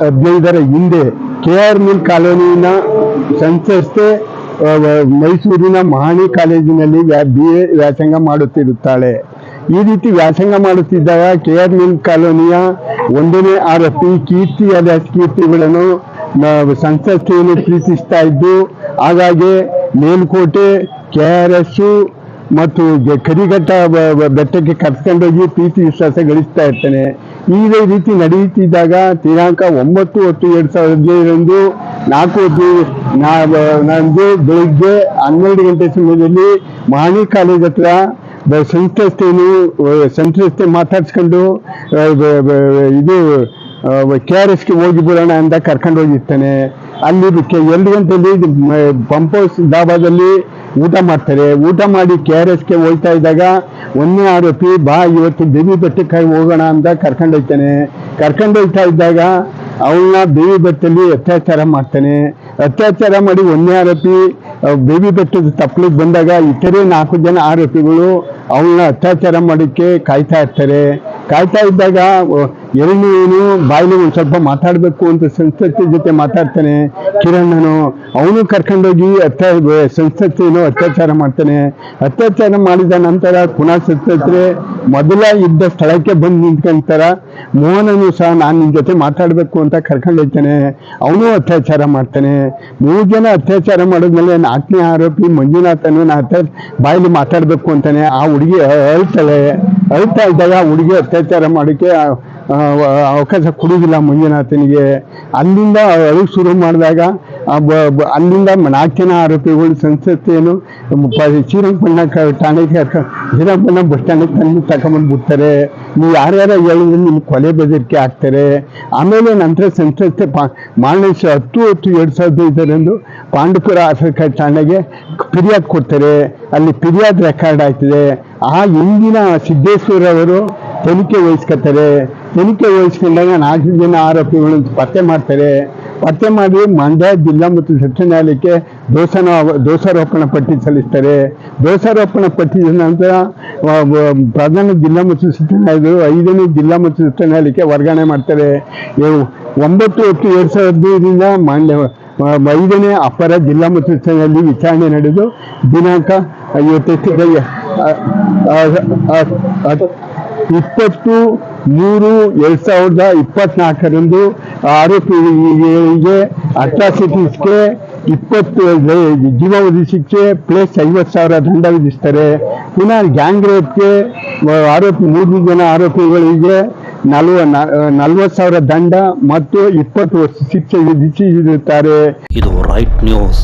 ಹದಿನೈದರ ಹಿಂದೆ K R mill ಕಾಲೋನಿನ ಸಂಸ್ಥೆ ಮೈಸೂರಿನ ಮಹಾಣಿ ಕಾಲೇಜಿನಲ್ಲಿ ಬಿ ಎ ವ್ಯಾಸಂಗ ಮಾಡುತ್ತಿರುತ್ತಾಳೆ. ಈ ರೀತಿ ವ್ಯಾಸಂಗ ಮಾಡುತ್ತಿದ್ದಾಗ ಕೆ ಆರ್ ಮಿಲ್ ಕಾಲೋನಿಯ ಒಂದನೇ ಆರೋಪಿ ಕೀರ್ತಿ ಅಲಿಯಾಸ್ ಕೀರ್ತಿಗಳನ್ನು ನಾವು ಸಂಸ್ಥೆಯನ್ನು ಪ್ರೀತಿಸ್ತಾ ಇದ್ದು, ಹಾಗಾಗಿ ಮೇಲ್ಕೋಟೆ ಕೆ ಆರ್ ಎಸ್ ಮತ್ತು ಕರಿಘಟ್ಟ ಬೆಟ್ಟಕ್ಕೆ ಕರ್ಸ್ಕೊಂಡೋಗಿ ಪ್ರೀತಿ ವಿಶ್ವಾಸ ಗಳಿಸ್ತಾ ಇರ್ತಾನೆ. ಇದೇ ರೀತಿ ನಡೆಯುತ್ತಿದ್ದಾಗ ದಿನಾಂಕ ಒಂಬತ್ತು ಹತ್ತು ಎರಡು ಸಾವಿರದ ಹದಿನೈದರಂದು ನಾಲ್ಕು ನಂದು ಬೆಳಿಗ್ಗೆ ಹನ್ನೆರಡು ಗಂಟೆ ಸಮಯದಲ್ಲಿ ಮಹಾನಿ ಕಾಲೇಜ್ ಹತ್ರ ಸಂತ್ರಸ್ತೆಯನ್ನು ಸಂತ್ರಸ್ತೆ ಮಾತಾಡ್ಸ್ಕೊಂಡು ಇದು ಕೆ ಆರ್ ಎಸ್ಗೆ ಹೋಗಿ ಬರೋಣ ಅಂತ ಕರ್ಕೊಂಡು ಹೋಗಿರ್ತಾನೆ. ಅಲ್ಲಿ ಎರಡು ಗಂಟೆಯಲ್ಲಿ ಪಂಪ್ ಹೌಸ್ ಡಾಬಾದಲ್ಲಿ ಊಟ ಮಾಡ್ತಾರೆ. ಊಟ ಮಾಡಿ ಕೆ ಆರ್ ಎಸ್ಗೆ ಹೋಗ್ತಾ ಇದ್ದಾಗ ಒಂದನೇ ಆರೋಪಿ, ಬಾ, ಇವತ್ತು ದೇವಿ ಬೆಟ್ಟಕ್ಕಾಗಿ ಹೋಗೋಣ ಅಂತ ಕರ್ಕೊಂಡೋಗ್ತಾನೆ ಕರ್ಕೊಂಡೋಗ್ತಾ ಇದ್ದಾಗ ಅವನ್ನ ದೇವಿ ಬೆಟ್ಟಲ್ಲಿ ಅತ್ಯಾಚಾರ ಮಾಡ್ತಾನೆ. ಅತ್ಯಾಚಾರ ಮಾಡಿ ಒಂದನೇ ಆರೋಪಿ ಬೇಬಿ ಬೆಟ್ಟದ ತಪ್ಪಲಿಗೆ ಬಂದಾಗ ಇತರೆ ನಾಲ್ಕು ಜನ ಆರೋಪಿಗಳು ಅವನ್ನ ಅತ್ಯಾಚಾರ ಮಾಡೋಕ್ಕೆ ಕಾಯ್ತಾ ಇರ್ತಾರೆ. ಕಾಯ್ತಾ ಇದ್ದಾಗ ಎರಡು ಏನು ಬಾಯಿಲಿ ಒಂದು ಸ್ವಲ್ಪ ಮಾತಾಡಬೇಕು ಅಂತ ಸಂಸ್ಕೃತಿ ಜೊತೆ ಮಾತಾಡ್ತಾನೆ. ಕಿರಣ್ಣನು ಅವನು ಕರ್ಕೊಂಡೋಗಿ ಅತ್ಯ ಸಂಸ್ಕೃತಿಯನ್ನು ಅತ್ಯಾಚಾರ ಮಾಡ್ತಾನೆ. ಅತ್ಯಾಚಾರ ಮಾಡಿದ ನಂತರ ಪುನಃ ಸಂಸ್ಕೃತಿ ಮೊದಲ ಇದ್ದ ಸ್ಥಳಕ್ಕೆ ಬಂದು ನಿಂತ್ಕೊಂತಾರ. ಮೋಹನನು ಸಹ, ನಾನು ನಿನ್ನ ಜೊತೆ ಮಾತಾಡಬೇಕು ಅಂತ ಕರ್ಕೊಂಡು ಹೋಗ್ತಾನೆ ಅವನು ಅತ್ಯಾಚಾರ ಮಾಡ್ತಾನೆ. ಮೂರು ಜನ ಅತ್ಯಾಚಾರ ಮಾಡಿದ್ಮೇಲೆ ನಾಲ್ಕನೇ ಆರೋಪಿ ಮಂಜುನಾಥನು, ನಾ ಬಾಯಲ್ಲಿ ಮಾತಾಡಬೇಕು ಅಂತಾನೆ. ಆ ಹುಡುಗಿ ಅಳ್ತಾಳೆ ಅಳ್ತಾ ಇದ್ದಾಗ ಆ ಹುಡುಗಿ ಅತ್ಯಾಚಾರ ಮಾಡೋಕ್ಕೆ ಆ- ಆ, ಅವಕಾಶ ಕೊಡುವುದಿಲ್ಲ ಮಂಜುನಾಥನಿಗೆ. ಅಲ್ಲಿಂದ ಅಳು ಶುರು ಮಾಡಿದಾಗ ಅಲ್ಲಿಂದ ನಾಲ್ಕು ಜನ ಆರೋಪಿಗಳು ಸಂಸತ್ತೇನು ಶ್ರೀರಂಗಪಟ್ಟಣ ಕ- ಠಾಣೆಗೆ ಶ್ರೀರಂಗಪಣ್ಣ ಬಸ್ ಸ್ಟ್ಯಾಂಡಿಗೆ ತಂದು ತಗೊಂಬಂದ್ಬಿಡ್ತಾರೆ ನೀವು ಯಾರ್ಯಾರ ಹೇಳಿದ್ರೆ ನಿಮ್ಗೆ ಕೊಲೆ ಬೆದರಿಕೆ ಹಾಕ್ತಾರೆ ಆಮೇಲೆ ನಂತರ ಸಂಸತ್ತೆ ಪಾ ಮಾರ್ನೆ ಶ- ಹತ್ತು ಹತ್ತು ಎರಡು ಸಾವಿರದ ಐದರಂದು ಪಾಂಡುಪುರ ಆಸಕ ಠಾಣೆಗೆ ಫಿರ್ಯಾದ್ ಕೊಡ್ತಾರೆ. ಅಲ್ಲಿ ಫಿರ್ಯಾದ್ ರೆಕಾರ್ಡ್ ಆಗ್ತದೆ. ಆ ಹಿಂದಿನ ಸಿದ್ದೇಶ್ವರ ಅವರು ತನಿಖೆ ವಹಿಸ್ಕೊತಾರೆ. ತನಿಖೆ ವಹಿಸ್ಕೊಂಡಾಗ ನಾಲ್ಕು ಜನ ಆರೋಪಿಗಳನ್ನು ಪತ್ತೆ ಮಾಡ್ತಾರೆ. ಪತ್ತೆ ಮಾಡಿ ಮಂಡ್ಯ ಜಿಲ್ಲಾ ಮತ್ತು ಸತ್ರ ನ್ಯಾಯಾಲಯಕ್ಕೆ ದೋಷನ ದೋಷಾರೋಪಣ ಪಟ್ಟಿ ಸಲ್ಲಿಸ್ತಾರೆ. ದೋಷಾರೋಪಣ ಪಟ್ಟಿ ನಂತರ ಪ್ರಧಾನ ಜಿಲ್ಲಾ ಮತ್ತು ಸತ್ರ ನ್ಯಾಯಾಲಯಗಳು ಐದನೇ ಜಿಲ್ಲಾ ಮತ್ತು ಸತ್ರ ನ್ಯಾಯಾಲಯಕ್ಕೆ ವರ್ಗಾವಣೆ ಮಾಡ್ತಾರೆ. ಒಂಬತ್ತು ಹತ್ತು ಎರಡು ಸಾವಿರದ ಹದಿನೈದರಿಂದ ಮಂಡ್ಯ ಐದನೇ ಅಪರ ಜಿಲ್ಲಾ ಮತ್ತು ಸತ್ಯ ನ್ಯಾಯಾಲಯದಲ್ಲಿ ವಿಚಾರಣೆ ನಡೆದು ದಿನಾಂಕ ಆ, ಇಪ್ಪತ್ತು, ಮೂರು, ಎರಡ್ ಸಾವಿರದ ಇಪ್ಪತ್ನಾಲ್ಕರಂದು ಆರೋಪಿಗಳಿಗೆ ಅಟ್ರಾಸಿಟೀಸ್ಗೆ ಇಪ್ಪತ್ತು ಜೀವಾವಧಿ ಶಿಕ್ಷೆ ಪ್ಲಸ್ ಐವತ್ತು ಸಾವಿರ ದಂಡ ವಿಧಿಸ್ತಾರೆ. ಪುನಃ ಗ್ಯಾಂಗ್ ರೇಪ್ಗೆ ಆರೋಪಿ, ಮೂರು ಜನ ಆರೋಪಿಗಳಿಗೆ ನಲ್ವ, ನಲ್ವತ್ತು ಸಾವಿರ ದಂಡ ಮತ್ತು ಇಪ್ಪತ್ತು ವರ್ಷ ಶಿಕ್ಷೆ ವಿಧಿಸಿರುತ್ತಾರೆ. ಇದು ರೈಟ್ ನ್ಯೂಸ್.